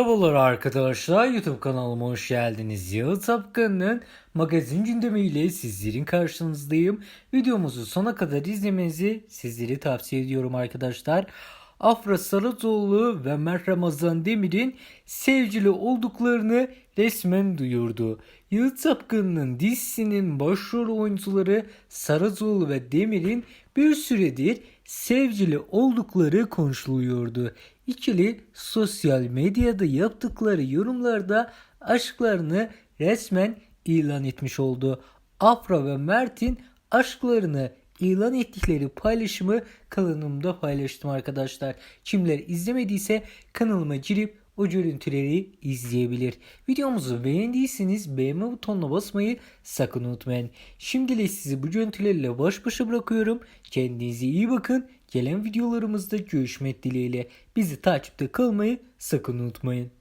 Merhabalar arkadaşlar YouTube kanalıma hoş geldiniz. Yağız Apkan'ın magazin gündemiyle sizlerin karşınızdayım. Videomuzu sona kadar izlemenizi sizlere tavsiye ediyorum arkadaşlar. Afra Saratoğlu ve Mert Ramazan Demir'in sevgili olduklarını resmen duyurdu. Yağız Apkan'ın dizisinin başrol oyuncuları Saratoğlu ve Demir'in bir süredir sevgili oldukları konuşuluyordu. İkili sosyal medyada yaptıkları yorumlarda aşklarını resmen ilan etmiş oldu. Afra ve Mert'in aşklarını ilan ettikleri paylaşımı kanalımda paylaştım arkadaşlar. Kimler izlemediyse kanalıma girip o görüntüleri izleyebilir. Videomuzu beğendiyseniz beğenme butonuna basmayı sakın unutmayın. Şimdilik sizi bu görüntülerle baş başa bırakıyorum. Kendinize iyi bakın. Gelen videolarımızda görüşmek dileğiyle. Bizi takipte kalmayı sakın unutmayın.